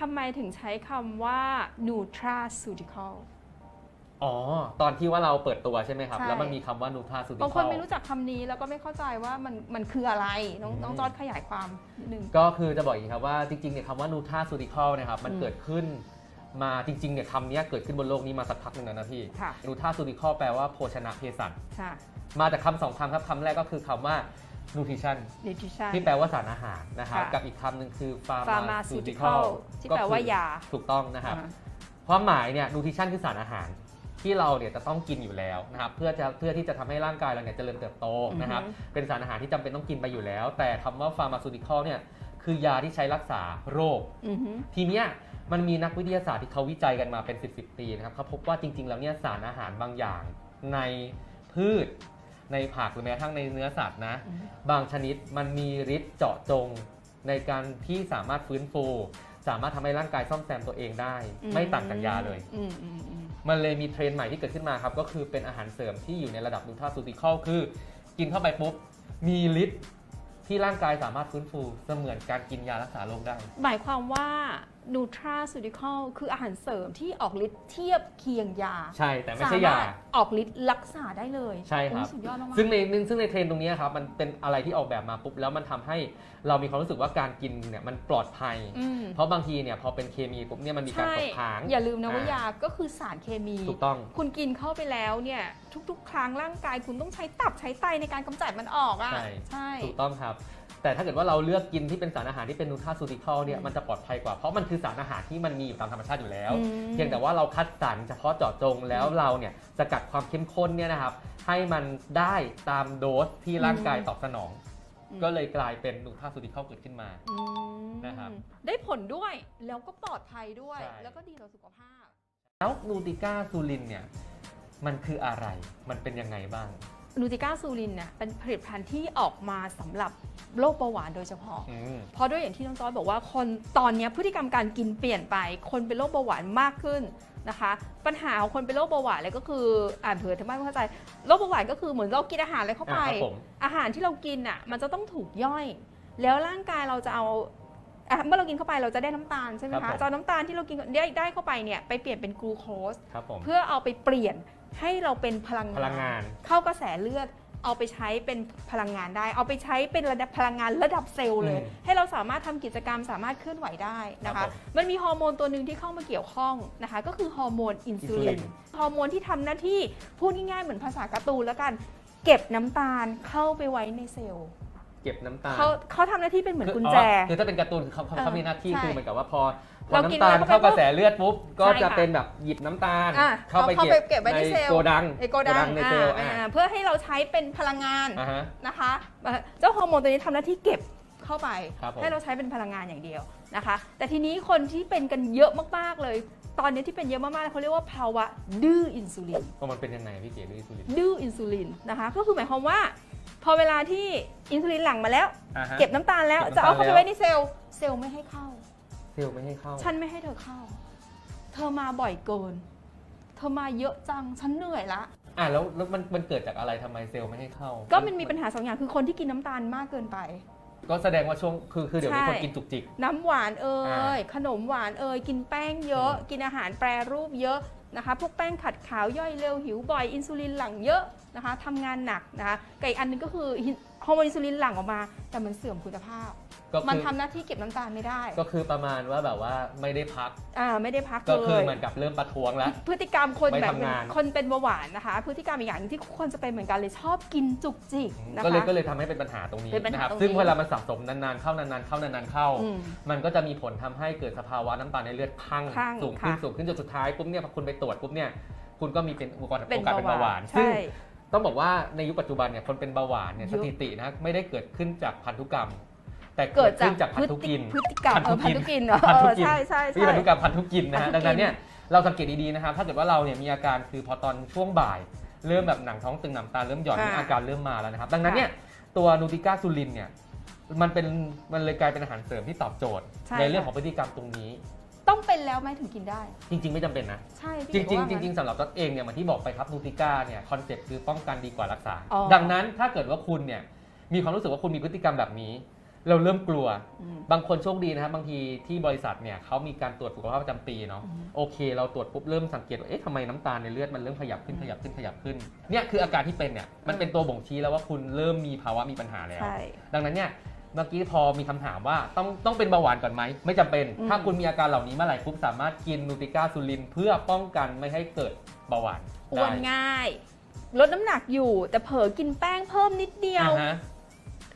ทำไมถึงใช้คำว่า nutraceutical อ๋อ ตอนที่ว่าเราเปิดตัวใช่ไหมครับ ใช่ แล้วมันมีคำว่านูทาซูดิบางคนไม่รู้จักคำนี้แล้วก็ไม่เข้าใจว่ามันมันคืออะไร น้องอืมน้องจอร์ดขยายความนิดนึง ก็คือจะบอกอย่างนี้ครับว่าจริงๆเนี่ยคำว่านูทาซูดิคอลนะครับมันอืม เกิดขึ้นมาจริงๆเนี่ยคำเนี้ยเกิดขึ้นบนโลกนี้มาสักพักหนึ่งแล้วนะพี่ค่ะนูทาซูดิคอลแปลว่าโภชนะเภสัชใช่มาจากคำสองคำครับคำแรกก็คือคำว่า nutrition nutrition ที่แปลว่าสารอาหารนะครับค่ะกับอีกคำหนึ่งคือ pharmaceutical ที่แปลว่ายา ถูกต้องนะครับอ่าความหมายเนี่ยนูทริชั่นคือสารอาหาร ที่เราเนี่ยจะต้องกินอยู่แล้วนะครับเพื่อจะเพื่อที่จะทำให้ร่างกายเราเนี่ยเจริญเติบโตนะครับอือฮึ เป็นสารอาหารที่จำเป็นต้องกินไปอยู่แล้ว แต่คำว่าฟาร์มาซูติคอลเนี่ยคือยาที่ใช้รักษาโรค อือฮึ ทีเนี้ยมันมีนักวิทยาศาสตร์ที่เขาวิจัยกันมาเป็น 10บปีนะครับเขาพบว่าจริงๆ แล้วเนี่ยสารอาหารบางอย่างในพืช ในผักหรือแม้กระทั่งในเนื้อสัตว์นะอืมบางชนิดมันมีฤทธิ์เจาะจงในการที่สามารถฟื้นฟู สามารถทำให้ร่างกายซ่อมแซมตัวเองได้ ไม่ต่างจากยาเลย อืมอืมอืมมันเลยมีเทรนด์ใหม่ที่เกิดขึ้นมาครับ ก็คือเป็นอาหารเสริมที่อยู่ในระดับนูทราซูติคอลคือ กินเข้าไปปุ๊บ มีฤทธิ์ที่ร่างกายสามารถฟื้นฟูเสมือนการกินยารักษาโรคได้ หมายความว่า nutraceutical คืออาหารเสริมที่ออกฤทธิ์เทียบเคียงยาใช่ แต่ไม่ใช่ยา สรถออกฤทธิ์รักษาได้เลยใช่ครับ โอ้สุดยอดมากๆ ซึ่งในซึ่งในเทรนด์ตรงนี้ครับมันเป็นอะไรที่ออกแบบมาปุ๊บแล้วมันทำให้เรามีความรู้สึกว่าการกินเนี่ยมันปลอดภัย อืม เพราะบางทีเนี่ยพอเป็นเคมีปุ๊บเนี่ยมันมีการใช่ตกค้างอย่าลืมนะว่าอ่ายยาก็คือสารเคมี ถูกต้อง คุณกินเข้าไปแล้วเนี่ยทุก ๆ ครั้งร่างกายคุณต้องใช้ตับใช้ไตในการกำจัดมันออกอะใช่ใช่ถูกต้องครับ แต่ถ้าเกิดว่าเราเลือกกินที่เป็นสารอาหารที่เป็นนูทราซูติคอลเนี่ยอืมมันจะปลอดภัยกว่าเพราะมันคือสารอาหารที่มันมีอยู่ตามธรรมชาติอยู่แล้ว อืม เพียงแต่ว่าเราคัดสรรเฉพาะเจาะจงแล้วเราเนี่ยสกัดความเข้มข้นเนี่ยนะครับให้มันได้ตามโดสที่ร่างกายตอบสนอง อืม ก็เลยกลายเป็นนูทราซูติคอลเกิดขึ้นมา อืมนะครับได้ผลด้วยแล้วก็ปลอดภัยด้วย ใช่ แล้วก็ดีต่อสุขภาพ แล้วนูติก้าซูลินเนี่ยมันคืออะไรมันเป็นยังไงบ้าง นูติก้าซูลินเนี่ยเป็นผลิตภัณฑ์ที่ออกมาสำหรับโรคเบาหวานโดยเฉพาะ อืม เพราะด้วยอย่างที่น้องจอยบอกว่าคนตอนเนี้ยพฤติกรรมการกินเปลี่ยนไป คนเป็นโรคเบาหวานมากขึ้นนะคะ ปัญหาของคนเป็นโรคเบาหวานเลยก็คืออ่านเผื่อทำไมไม่เข้าใจโรคเบาหวานก็คือเหมือนเรากินอาหารอะไรเข้าไป อ่าครับผม อาหารที่เรากินอะมันจะต้องถูกย่อย แล้วร่างกายเราจะเอาอะเมื่อเรากินเข้าไปเราจะได้น้ำตาลใช่ไหมครัคะบผม จะเอาน้ำตาลที่เรากินได้ได้เข้าไปเนี่ยไปเปลี่ยนเป็นกลูโคส ครับผม เพื่อเอาไปเปลี่ยน ให้เราเป็นพลังพลังงาน เข้ากระแสเลือดเอาไปใช้เป็นพลังงานได้ เอาไปใช้เป็นระดับพลังงานระดับเซลล์เลย อืมให้เราสามารถทำกิจกรรมสามารถเคลื่อนไหวได้นะครัคะ บผมมันมีฮอร์โมนตัวหนึ่งที่เข้ามาเกี่ยวข้องนะคะ ก็คือฮอร์โมนอินซูลินอินซูลินฮอร์โมนที่ทำหน้าที่พูดง่ายๆเหมือนภาษาการ์ตูนแล้วกัน เก็บน้ำตาลเข้าไปไว้ในเซลล์ เก็บน้ำตาลเขาเขาทำหน้าที่เป็นเหมือนคือกุญแจ อ๋อคือถ้าเป็นการ์ตูนคือเขาเขาเออเขามีหน้าที่ใช่คือเหมือนกับว่าพอพอเรากินน้ำตาลเข้าไปเข้ากระแสเลือดปุ๊บก็ใช่จะค่ะเป็นแบบหยิบน้ำตาล อะเข้าไปเข้าไปเก็บไว้ในเซลล์ โกดังไอโกดังในเซลล์อ่าอ่าอ่าเพื่อให้เราใช้เป็นพลังงานอ่าฮะ นะคะเอ่อเจ้าฮอร์โมนตัวนี้ทำหน้าที่เก็บเข้าไป ครับผม ให้เราใช้เป็นพลังงานอย่างเดียวนะคะ แต่ทีนี้คนที่เป็นกันเยอะมากๆเลย ตอนนี้ที่เป็นเยอะมากๆเขาเรียกว่าภาวะดื้ออินซูลิน ว่ามันเป็นยังไงพี่เก๋ด้วยอินซูลินดื้ออินซูลินนะคะ ก็คือหมายความว่า พอเวลาที่อินซูลินหลั่งมาแล้ว อ่าฮะ เก็บน้ำตาลแล้ว เก็บจะน้ำตาลเอาเข้าไปแล้วไว้ในเซลล์ เซลล์ไม่ให้เข้า เซลล์ไม่ให้เข้า ฉันไม่ให้เธอเข้า เธอมาบ่อยเกิน เธอมาเยอะจัง ฉันเหนื่อยละ อ่าแล้วแล้วมันมันเกิดจากอะไรทำไมเซลล์ไม่ให้เข้าก็มันมีปัญหาสองอย่างคือคนที่กินน้ำตาลมากเกินไป ก็แสดงว่าช่วงคือคือเดี๋ยวนี้ใช่ คนกินจุกจิก น้ำหวานเอ่อ่ายขนมหวานเอ่ยกินแป้งเยอะ อืม กินอาหารแปรรูปเยอะ นะคะพวกแป้งขัดขาวย่อยเร็วหิวบ่อยอินซูลินหลั่งเยอะนะคะทำงานหนักนะคะกับอีกอันหนึงก็คือ ฮอร์โมนอินซูลินหลั่งออกมา แต่มันเสื่อมคุณภาพ ก็มันคือทำหน้าที่เก็บน้ำตาลไม่ได้ก็คือประมาณว่าแบบว่าไม่ได้พัก อ่าไม่ได้พักก็เลคือยเหมือนกับเริ่มประท้วงแล้ว พฤติกรรมคนไม่แบบทำงาน คนเป็นเบาหวานนะคะ พฤติกรรมอีกอย่างหนึ่งที่คนจะเป็นเหมือนกันเลยชอบกินจุกจิกนะคะ ก็เลยก็เลยทำให้เป็นปัญหาตรงนี้เป็นปัญหานะครับ ตรงนี้ซึ่งเวลามันสะสมนานๆเข้านานๆเข้านานๆเข้า อืมมันก็จะมีผลทำให้เกิดสภาวะน้ำตาลในเลือดพังพังสูงขึ้นค่ะ สูงขึ้นจนสุดท้ายปุ๊บเนี่ยพอคุณไปตรวจปุ๊บเนี่ยคุณก็มีเป็นอุปกรณ์เป็นโอกาสเป็นเบาหวานใช่ซึ่ง ต้องบอกว่าในยุคปัจจุบันเนี่ยคนเป็นเบาหวานเนี่ยยุสคถิตินะไม่ได้เกิดขึ้นจากพันธุกรรม แต่เกิเกิดดจากขึ้นจากพันธุกินพฤติกรรมเออพันธุกินเหรอพันธุเออกินใช่ใช่ที่ใช่พันธุกรรมพันธุกินนะพัฮะนธุกินดังนั้นเนี่ยเราสังเกตดีๆนะครับ ถ้าเกิดว่าเราเนี่ยมีอาการคือพอตอนช่วงบ่าย เริ่มแบบหนังท้องตึงหนังตาเริ่มหย่อนค่ะอาการเริ่มมาแล้วนะครับ ดังนั้นเนี่ยตัวนูติก้าซูลินเนี่ยมันเป็นมันเลยกลายเป็นอาหารเสริมที่ตอบโจทย์ใช่ในเรื่องค่ะของพฤติกรรมตรงนี้ ต้องเป็นแล้วไหมถึงกินได้ จริง ๆ ไม่จำเป็นนะ ใช่จริพี่งเก๋ๆจว่าริง ๆสำหรับตั๊กเองเนี่ยเหมือนที่บอกไปครับนูติก้าเนี่ยคอนเซ็ปต์คือป้องกันดีกว่ารักษา อ๋อ ดังนั้นถ้าเกิดว่าคุณเนี่ยมีความรู้สึกว่าคุณมีพฤติกรรมแบบนี้ เราเริ่มกลัว อืม บางคนโชคดีนะครับบางทีที่บริษัทเนี่ยเขามีการตรวจสุขภาพประจำปีเนาะอืม โอเค เราตรวจปุ๊บเริ่มสังเกตว่าเอ๊ะทำไมน้ำตาลในเลือดมันเริ่มขยับขึ้นขยับขึ้นขยับขึ้นเนี่ยคืออาการที่เป็นเนี่ยมันเป็นตัวบ่งชี้แล้วว่าคุณเริ่มมีภาวะมีปัญหาแล้ว ใช่ ดังนั้นเนี่ย เมื่อกี้พอมีคำถามว่าต้องต้องเป็นเบาหวานก่อนไหม ไม่จำเป็นอืมถ้าคุณมีอาการเหล่านี้เมื่อไหร่ปุ๊บสามารถกินนูติก้าซูลินเพื่อป้องกันไม่ให้เกิดเบาหวานอ้วนได้ง่าย ลดน้ำหนักอยู่แต่เผลอกินแป้งเพิ่มนิดเดียวอ่าฮะ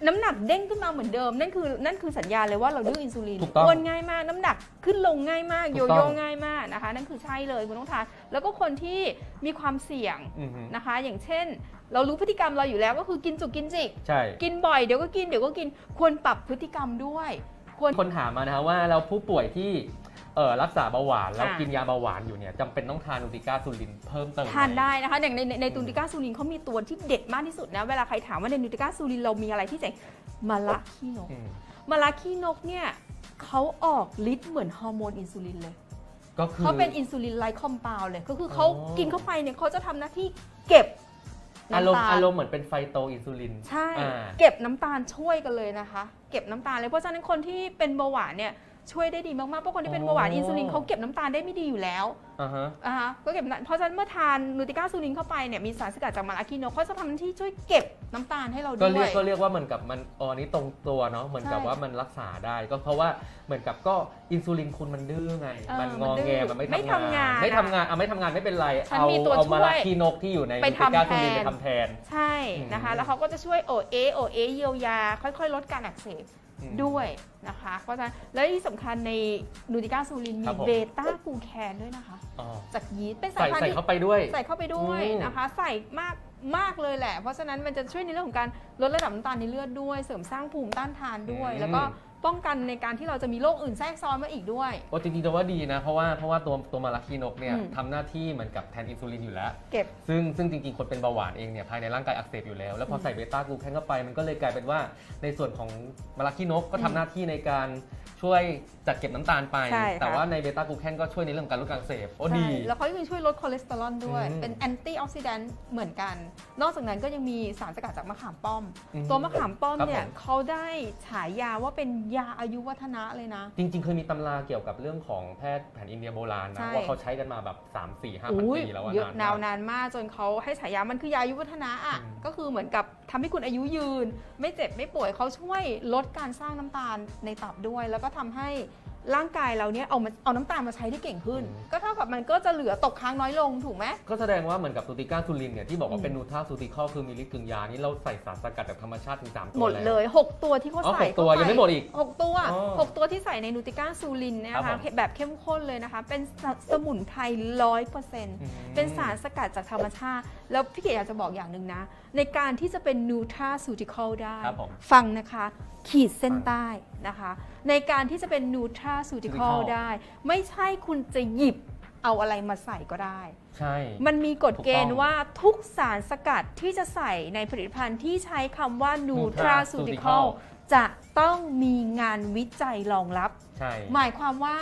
น้ำหนักเด้งขึ้นมาเหมือนเดิม นั่นคือนั่นคือสัญญาณเลยว่าเราดื้ออินซูลินถูกต้องอ้วนง่ายมาก น้ำหนักขึ้นลงง่ายมาก ถูโยกต้อง โย่ง่ายมากนะคะ นั่นคือใช่เลยคุณต้องทาน แล้วก็คนที่มีความเสี่ยงอือฮึนะคะ อย่างเช่น เรารู้พฤติกรรมเราอยู่แล้วก็คือกินจุกกินจิก ใช่ กินบ่อยเดี๋ยวก็กินเดี๋ยวก็กินควรปรับพฤติกรรมด้วย ควร คนถามมานะครับว่าเราผู้ป่วยที่ เอ่อรักษาเบาหวานแล้วค่ะ กินยาเบาหวานอยู่เนี่ยจำเป็นต้องทานนูติก้าซูลินเพิ่มเติมหม ทานได้นะคะอย่างในในในตูนิก้าซูลินเขามีตัวที่เด็ดมากที่สุดนะ เวลาใครถามว่าในนูติก้าซูลินเรามีอะไรที่เจ๋งมาละขี้นก อืมมาลาคีนกเนี่ยเขาออกฤทธิ์เหมือนฮอร์โมนอินซูลินเลยก็คือ เขาเป็นอินซูลินไลค์คอมเพลเลย ก็คือเขาอ๋อ กินเข้าไปเนี่ยเขาจะทำหน้าที่เก็บอารมน้ำณ์ตาลอารมณ์เหมือนเป็นไฟโตอินซูลิน ใช่ อ่า เก็บน้ำตาลช่วยกันเลยนะคะ เก็บน้ำตาลเลยเพราะฉะนั้นคนที่เป็นเบาหวานเนี่ย ช่วยได้ดีมากๆเพราะคนที่เป็นเบาหวานอินซูลินเขาเก็บน้ำตาลได้ไม่ดีอยู่แล้ว อ่าฮะ อ่าฮะก็เก็บน้ำเพราะฉะนั้นเมื่อทานนูติก้าซูลินเข้าไปเนี่ยมีสารสกัดจากมาลาคีนกเขาจะทำหน้าที่ช่วยเก็บน้ำตาลให้เราก็ด้เรีวยกก็เรียกว่าเหมือนกับมันอ๋ออันนี้ตรงตัวเนาะเหมือนกับใช่ว่ามันรักษาได้ก็เพราะว่าเหมือนกับก็อินซูลินคุณมันดื้อไง เออมันงอมันดื้แงอมันไม่ไม่ทำงานทำงานไม่ทำงานอะไม่ทำงานไม่เป็นไร ฉันเอามีตัวเอามาช่วยลาคีนกที่อยู่ในไปนูติก้าทำซูลินแทนไปทำแทน ใช่นะคะอืมแล้วเขาก็จะช่วยโอเอโอเอเยียวยา ค่อยๆ ลดการอักเสบอืม ด้วยนะคะเพราะฉะนั้นและที่สำคัญในนูติก้าซูลินครัมีบผม เบต้ากูแคนด้วยนะคะ อ๋อจากยีสต์เป็นสาใส่ยพันธุ์ใส่ที่เข้าไปด้วย ใส่เข้าไปด้วยอืม นะคะ ใส่มากมากเลยแหละ เพราะฉะนั้นมันจะช่วยในเรื่องของการลดระดับน้ำตาลในเลือดด้วย เสริมสร้างภูมิต้านทานด้วย แล้วก็ ป้องกันในการที่เราจะมีโรคอื่นแทรกซ้อนมาอีกด้วย โอ้จริงๆจะว่าดีนะ เพราะว่าเพราะว่าตัวตัวมาลาคีนกเนี่ยอืม ทำหน้าที่เหมือนกับแทนอินซูลินอยู่แล้ว เก็บ ซึ่งซึ่งจริงๆ คนเป็นเบาหวานเองเนี่ยภายในร่างกายอักเสบอยู่แล้ว แล้วพอใส่เบต้ากลูแคนเข้าไปมันก็เลยกลายเป็นว่าในส่วนของมาลาคีนกก็ทำหน้าที่ในการ ช่วยจัดเก็บน้ำตาลไป ใช่ค่ะ แต่ว่าในเบต้ากลูแคนก็ช่วยในเรื่องของการลดการอักเสบโอ้ดี ใช่แล้วเขายังช่วยลดคอเลสเตอรอลด้วย อืมเป็นแอนตี้ออกซิแดนต์เหมือนกัน นอกจากนั้นก็ยังมีสารสกัดจากมะขามป้อม อืมตัวมะขามป้อมครับเนี่ยผม เขาได้ฉายาว่าเป็นยาอายุวัฒนะเลยนะ จริง ๆ เคยมีตำราเกี่ยวกับเรื่องของแพทย์แผนอินเดียโบราณนะ ใช่ ว่าเขาใช้กันมาแบบ 3 4 5พันอุ้ยปีแล้วอะเยอะนานมากนาวนานมากจนเขาให้ฉายามันคือยาอายุวัฒนะอะอืม ก็คือเหมือนกับทำให้คุณอายุยืน ไม่เจ็บไม่ป่วยเขาช่วยลดการสร้างน้ำตาลในตับด้วย แล้วก็ทำให้ร่างกายเราเนี่ยเอามาเอาน้ำตาลมาใช้ได้เก่งขึ้น ก็เท่ากับมันก็จะเหลือตกค้างน้อยลงถูกไหม ก็แสดงว่าเหมือนกับตูติก้าซูลินเนี่ยที่บอกอืว่ามเป็นนูทราซูติคอลคือมีฤทธิ์กึ่งยานี่เราใส่สารสกัดจากธรรมชาติถึง 3 ตัวหมดแวเลย 6 ตัวที่เขาอ๋อใส่หกตัวเข้าปยังไม่หมดอีกหกตัวอ๋อหกตัวที่ใส่ในนูติก้าซูลินเนยครันะบคะผมแบบเข้มข้นเลยนะคะ เป็นสสมุนไพรร้อยเปอร์เซ็นต์อืมเป็นสารสกัดจากธรรมชาติ แล้วพี่เกดอยากจะบอกอย่างหนึ่งนะ ในการที่จะเป็นนูทราซูติคอลได้ครับผมฟังนะคะ ขีดเส้นใต้ นะคะ ในการที่จะเป็นนูทราซูติคอล Nutraceutical ได้ ไม่ใช่คุณจะหยิบเอาอะไรมาใส่ก็ได้ ใช่ มันมีกฎเกณฑ์ถูกต้องว่าทุกสารสกัดที่จะใส่ในผลิตภัณฑ์ที่ใช้คำว่า nutraceutical Nutraceutical จะต้องมีงานวิจัยรองรับ ใช่หมายความว่า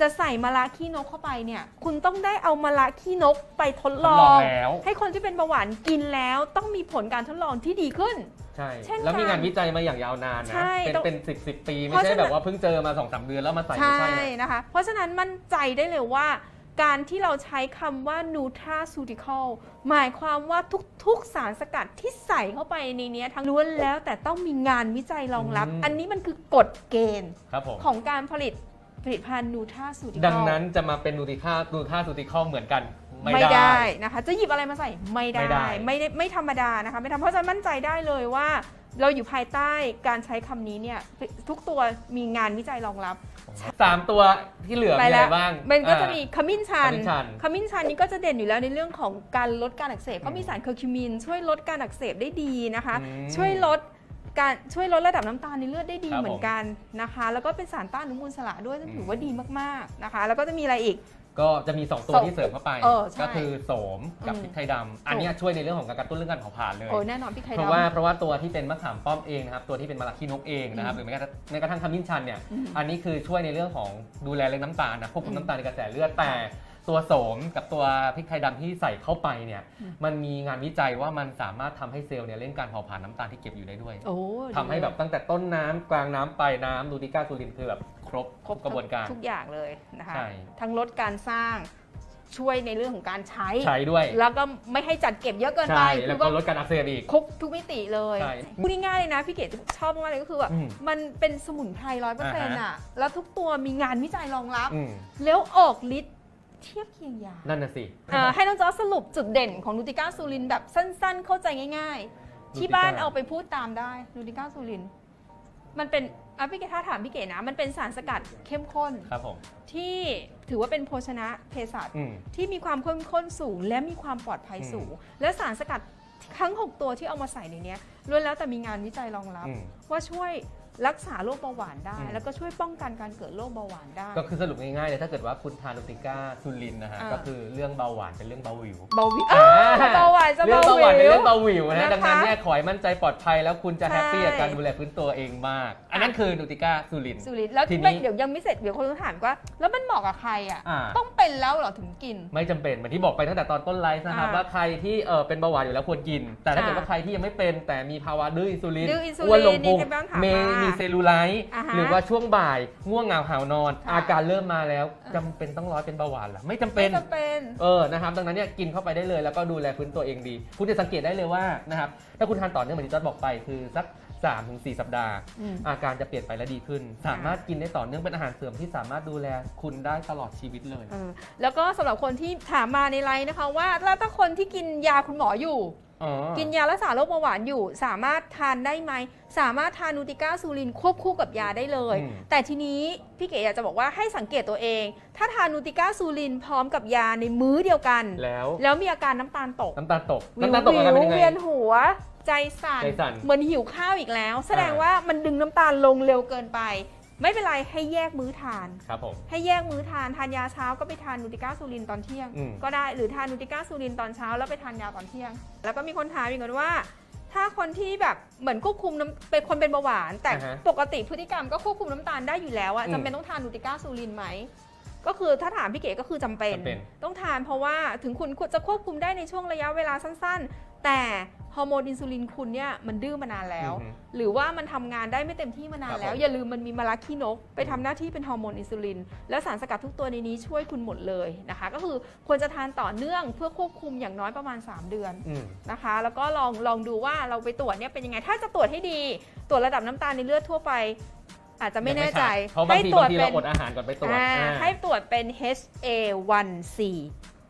จะใส่มะระขี้นกเข้าไปเนี่ย คุณต้องได้เอามะระขี้นกไปทดลทดอลองงแล้วให้คนที่เป็นเบาหวานกินแล้วต้องมีผลการทดลองที่ดีขึ้น ใช่เช่นแล้วมีกันงานวิจัยมาอย่างยาวนานนะ ใช่เป็นต้องเป็นสิบสิบปีเพไม่ราะใช่ฉะนั้น แบบว่าเพิ่งเจอมาสองสามเดือนแล้วมาใส่ใช่ไม่ใช่นะ นะคะ เพราะฉะนั้นมั่นใจได้เลยว่า การที่เราใช้คำว่า nutraceutical หมายความว่าทุกๆสารสกัดที่ใส่เข้าไปในเนี้ยทั้งล้วนแล้วแต่ต้องมีงานวิจัยรองรับ อืม อันนี้มันคือกฎเกณฑ์ครับผมของการผลิตผลิตภัณฑ์ nutraceutical ดังนั้นจะมาเป็นนูติค่านูท่าซูติคอลเหมือนกัน ไม่ไม่ได้ ได้นะคะ จะหยิบอะไรมาใส่ไม่ได้ ไม่ได้ ไม่ได้ไม่ธรรมดานะคะ ไม่ทำเพราะฉะนั้นมั่นใจได้เลยว่า เราอยู่ภายใต้การใช้คำนี้เนี่ยทุกตัวมีงานวิจัยรองรับ สามตัวที่เหลือไปมีอะแล้ไรวบ้าง มันก็จะอ่ามีขมิ้นชันขมิ้นชัน ขมิ้นชันนี้ก็จะเด่นอยู่แล้วในเรื่องของการลดการอักเสบอืมเขามีสารเคอร์คิวมิน ช่วยลดการอักเสบได้ดีนะคะอืมช่วยลดการช่วยลดระดับน้ำตาลในเลือดได้ดีครับเหมือนกันนะคะ แล้วก็เป็นสารต้านอนุมูลอิสระด้วยซึ่งถือว่าดีมากๆนะคะ แล้วก็จะมีอะไรอีก ก็จะมี 2 ตัวสองที่เสริมเข้าไป เออใช่ก็คือโสมกับอืมพริกไทยดำอันเนี้ยช่วยในเรื่องของการกระตุ้นเรื่องการเผาผลาญเลย โอ้แน่นอนพี่ไข่เพดำราะว่าเพราะว่าตัวที่เป็นมะขามป้อมเองนะครับตัวที่เป็นมะระขี้นกเองนะครับอืมหรือแม้กระทั่งแม้กระทั่งขมิ้นชันเนี่ยอืมอันนี้คือช่วยในเรื่องของดูแลเรื่องน้ำตาลนะควบคุอืมมน้ำตาลในกระแสเลือดแต่ ตัวโสมกับตัวพริกไทยดำที่ใส่เข้าไปเนี่ยอืมมันมีงานวิจัยว่ามันสามารถทำให้เซลล์เนี่ยเล่นการเผาผลาญน้ำตาลที่เก็บอยู่ได้ด้วยโอ้ทำให้แบบตั้งแต่ต้นน้ำกลางน้ำปลายน้ำดูติก้าซูลินคือแบบครบครบกระบวนการ ทุกอย่างเลยนะคะ ใช่ ทั้งลดการสร้างช่วยในเรื่องของการใช้ ใช้ด้วยแล้วก็ไม่ให้จัดเก็บเยอะเกินไปใช่คืแล้วอก็ว่าลดการอักเสบอีก ครบทุกมิติเลยใช่พูดง่ายๆเลยนะพี่เกดชอบมากเลยก็คือแบบอืมมันเป็นสมุนไพรร้อยเปอร์เซ็นต์อ่าอะฮะแล้วทุกตัวมีงานวิจัยรองรับ อืม แล้วออกฤทธิ์ เทียบเคียงยานั่นน่ะสิ เอ่อให้น้องจอร์จสรุปจุดเด่นของนูติก้าซูลินแบบสั้นๆ เข้าใจง่าย ๆ ที่บ้าน Nutica เอาไปพูดตามได้นูติก้าซูลิน มันเป็นอะพี่เกดถ้าถามพี่เกดนะ มันเป็นสารสกัดเข้มข้น ครับผม ที่ถือว่าเป็นโภชนะเภสัชอืม ที่มีความเข้มข้นสูง และมีความปลอดภัยสูง และสารสกัดทั้ง 6 ตัวที่เอามาใส่ในเนี้ยล้วนแล้วแต่มีงานวิจัยรองรับ อืม ว่าช่วย รักษาโรคเบาหวานได้ อืม แล้วก็ช่วยป้องกันการเกิดโรคเบาหวานได้ ก็คือสรุปง่ายๆเลยถ้าเกิดว่าคุณทานนูติก้าซูลินนะฮะอ่า ก็คือเรื่องเบาหวานเป็นเรื่องเบาหวิว เบาหวิวอ้าวเบาหวานจะเรื่เบาเบาหหวานเป็นวิวเรื่องเบาหวิวนะนะคะดังนั้นเนี่ยขอให้มั่นใจปลอดภัยแล้วคุณจะใช่ แฮปปี้กับการดูแลพื้นตัวเองมาก อันนั้นคือนูติก้าซูลิน สุรินทร์แล้วทีนี้ ไม่เดี๋ยวยังไม่เสร็จเดี๋ยวคนต้องถามว่า แล้วมันเหมาะกับใครอะ อ่า ต้องเป็นแล้วเหรอถึงกิน ไม่จำเป็นเหมือนที่บอกไปตั้งแต่ตอนต้นไลฟ์นะครับอ่าว่าใครที่เออเป็นเบาหวานอยู่แล้วควรกิน แต่ถ้าเกิดอ่าว่าใครที่ยังไม่เป็นแต่มีภาวะดื้ออินซูลินดื้ออินซูลินอ้วนลงพุงนี่ที่บ้านถามเมมามีมีเซลลูไลท์อ่าฮะหรือว่าช่วงบ่ายง่วงเหงาหาวนอน ค่ะ อาการเริ่มมาแล้วอ่าจำเป็นต้องร้อยเป็นเบาหวานเหรอไม่จำเป็ไม่น จำเป็น เออ นะครับ ดังนั้นเนี่ยกินเข้าไปได้เลย แล้วก็ดูแลพื้นตัวเองดี คุณจะสังเกตได้เลยว่า นะครับ ถ้าคุณทานต่อเนื่องเหมือนที่จอร์จบอกไป คือสัก3-4ถึง4สัปดาห์ อืม อาการจะเปลี่ยนไปและดีขึ้น สามารถกินได้ต่อเนื่องเป็นอาหารเสริมที่สามารถดูแลคุณได้ตลอดชีวิตเลย เออแล้วก็สำหรับคนที่ถามมาในไลน์นะคะว่าแล้วถ้าคนที่กินยาคุณหมออยู่อ๋อ กินยารักษาโรคเบาหวานอยู่ สามารถทานได้ไหม สามารถทานนูติก้าซูลินควบคู่กับยาได้เลย อืม แต่ทีนี้พี่เก๋อยากจะบอกว่าให้สังเกตตัวเอง ถ้าทานนูติก้าซูลินพร้อมกับยาในมื้อเดียวกัน แล้วแล้วมีอาการน้ำตาลตก น้ำตาลตกวิวน้ำตาลตกอาการเป็นยังไง เวียนหัวใจสั่นใจสั่นเหมือนหิวข้าวอีกแล้ว แสดงอ่าว่ามันดึงน้ำตาลลงเร็วเกินไป ไม่เป็นไรให้แยกมื้อทาน ครับผม ให้แยกมื้อทานทานยาเช้าก็ไปทานนูติก้าซูลินตอนเที่ยง อืม ก็ได้หรือทานนูติก้าซูลินตอนเช้าแล้วไปทานยาตอนเที่ยง แล้วก็มีคนถามอีกเหมือนว่า ถ้าคนที่แบบเหมือนควบคุมน้ำเป็นคนเป็นเบาหวาน แต่อ่าฮะปกติพฤติกรรมก็ควบคุมน้ำตาลได้อยู่แล้วอะอืมจำเป็นต้องทานนูติก้าซูลินไหมก็คือถ้าถามพี่เก๋ก็คือจำเป็น จำเป็น ต้องทานเพราะว่าถึงคุณจะควบคุมได้ในช่วงระยะเวลาสั้น ๆ แต่ ฮอร์โมนอินซูลินคุณเนี่ยมันดื้อมานานแล้ว อือฮึหรือว่ามันทำงานได้ไม่เต็มที่มานานครับแล้วผม อย่าลืมมันมีมาลาคีนก ไปทำหน้าที่เป็นฮอร์โมนอินซูลิน และสารสกัดทุกตัวในนี้ช่วยคุณหมดเลยนะคะ ก็คือควรจะทานต่อเนื่องเพื่อควบคุมอย่างน้อยประมาณ 3 เดือน อืม นะคะ แล้วก็ลองลองดูว่าเราไปตรวจเนี่ยเป็นยังไง ถ้าจะตรวจให้ดี ตรวจระดับน้ำตาลในเลือดทั่วไป อาจจะไม่แน่ใจเพราะบางทีตรวบาจงทีเป็เรานอดอาหารก่อนไปตรวจอ่าอ่า ให้ตรวจเป็น HA1C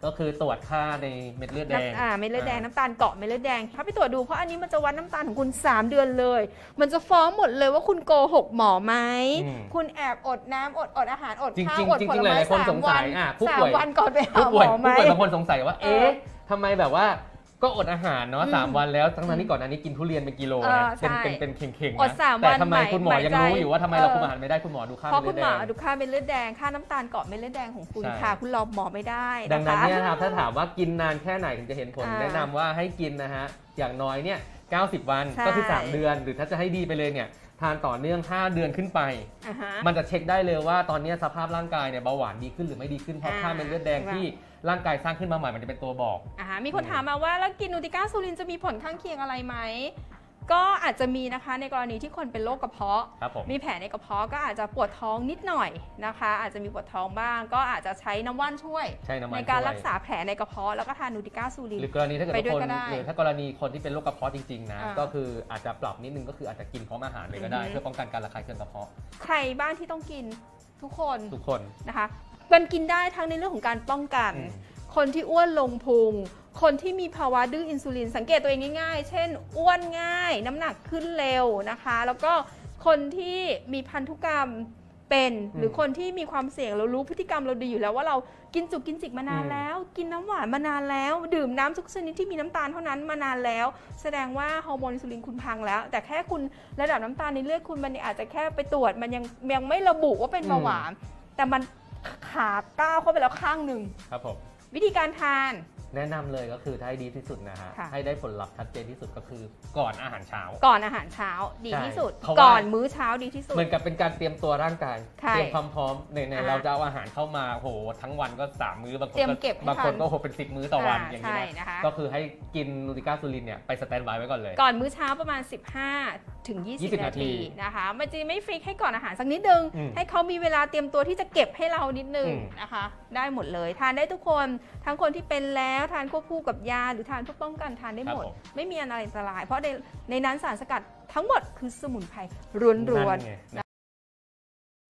ก็คือตรวจค่าในเม็ดเลือดแดง น้ำอ่าเม็ดเลือดแดงน้ำตาลเกาะเม็ดเลือดแดงถ้าไปตรวจดูเพราะอันนี้มันจะวัดน้ำตาลของคุณ 3 เดือนเลย มันจะฟ้องหมดเลยว่าคุณโกหกหมอไหมอืมคุณแอบอดน้ำอดอดอาหารอดจริงข้าวจริงอดจริงผจริลงหไม้ลายๆคนสาสมงวัสันยอะผู้สาป่มวย วันก่อนไปหาผู้หมป่วยอไหม ผู้ป่วยบางคนสงสัยว่า เออเอ๊ะทำไมแบบว่า ก็อดอาหารเนาะอืมสามวันแล้วทั้งนั้นที่ก่อนหน้านี้กินทุเรียนเป็นกิโลเออนะเป็นใช่เป็นเป็นเข่งๆอดนะสามแต่วันทำไมหมายคุณหมอยังหมายรู้ใจอยู่ว่าทำไมเราเออ คุมอาหารไม่ได้คุณหมอดูค่าเพราะเม็คุดณเลือดหมแดอง ดูค่าเม็ดเลือดแดง ค่าน้ำตาลเกาะเม็ดเลือดแดงของคุณใช่ ค่ะ คุณรอหมอไม่ได้ดังนั้นนะคะ เนี่ยนะครับถ้าถามว่ากินนานแค่ไหนถึงจะเห็นผลอ่าแนะนำว่าให้กินนะฮะอย่างน้อยเนี่ย 90 วันใช่ ก็คือ 3 เดือน หรือถ้าจะให้ดีไปเลยเนี่ยทานต่อเนื่อง 5 เดือนขึ้นไป อ่าฮะ มันจะเช็คได้เลยว่าตอนเนี้ยสภาพร่างกายเนี่ยเบาหวานดีขึ้นหรือไม่ดีขึ้นเพราะอ่าค่าเม็ดเลือดแดงใช่ไหมที่ ร่างกายสร้างขึ้นมาใหม่มันจะเป็นตัวบอก อ่าฮะมีคนถามมาว่าแล้วกินนูติก้าซูลินจะมีผลข้างเคียงอะไรไหม ก็อาจจะมีนะคะในกรณีที่คนเป็นโรคกระเพาะ ครับผม มีแผลในกระเพาะก็อาจจะปวดท้องนิดหน่อยนะคะ อาจจะมีปวดท้องบ้าง ก็อาจจะใช้น้ำว่านช่วย ใช่น้ำมันในการช่วย รักษาแผลในกระเพาะแล้วก็ทานนูติก้าซูลินหรือกรณีถ้าเกิดไปว่าด้วยคนก็ได้หรือถ้ากรณีคนที่เป็นโรคกระเพาะจริงๆนะอ่าก็คืออาจจะปรับนิดนึงก็คืออาจจะกินพร้อมอาหารเลยก็ได้ อือฮึ เพื่อป้องกันการระคายเคืองกระเพาะใครบ้างที่ต้องกินทุกคนทุกคน นะคะ มันกินได้ทั้งในเรื่องของการป้องกันอืมคนที่อ้วนลงพุง คนที่มีภาวะดื้ออินซูลิน สังเกตตัวเองง่ายๆ เช่น อ้วนง่าย น้ำหนักขึ้นเร็วนะคะ แล้วก็คนที่มีพันธุกรรมเป็นหรือคนที่มีความเสี่ยงเรารู้พฤติกรรมเราดีอยู่แล้วว่าเรากินจุกกินจิกมานานแล้ว กินน้ำหวานมานานแล้ว ดื่มน้ำทุกชนิดที่มีน้ำตาลเท่านั้นมานานแล้ว แสดงว่าฮอร์โมนอินซูลินคุณพังแล้ว แต่แค่คุณระดับน้ำตาลในเลือดคุณมันอาจจะแค่ไปตรวจมันยังยังไม่ระบุว่าเป็นเบาหวานแต่มัน ขาก้าวเข้าไปแล้วข้างหนึ่งครับผม วิธีการทาน แนะนำเลยก็คือถ้าให้ดีที่สุดนะฮะ ค่ะ ให้ได้ผลลัพธ์ชัดเจนที่สุดก็คือก่อนอาหารเช้า ก่อนอาหารเช้าดีใช่ที่สุด เพราะว่า ก่อนมื้อเช้าดีที่สุด เหมือนกับเป็นการเตรียมตัวร่างกาย ใช่เตรียมความพร้อมในในอ่าเราจะเอาอาหารเข้ามาโหทั้งวันก็สามมื้อบางคนเตรียมก็เก็บให้บางคนทันก็โหเป็นสิบมื้อต่อวันอ่าอย่างใช่นี้นะนะคะ ก็คือให้กินนูติก้าซูลินเนี่ยไปสแตนบายไว้ก่อนเลย ก่อนมื้อเช้าประมาณ 15 ถึง 20 20นาทีนาทีนะคะ มันจะไม่ฟิกให้ก่อนอาหารสักนิดนึงอืมให้เขามีเวลาเตรียมตัวที่จะเก็บให้เรานิดนึงอืมนะคะ ได้หมดเลย ทานได้ทุกคนทั้งคนที่เป็นแล้วทานควบคู่กับยา หรือทานเพื่อป้องกันทานได้หมดครับผมไม่มีอะไรอันตราย เพราะในในนั้นสารสกัดทั้งหมดคือสมุนไพรล้วนนั่นไงๆ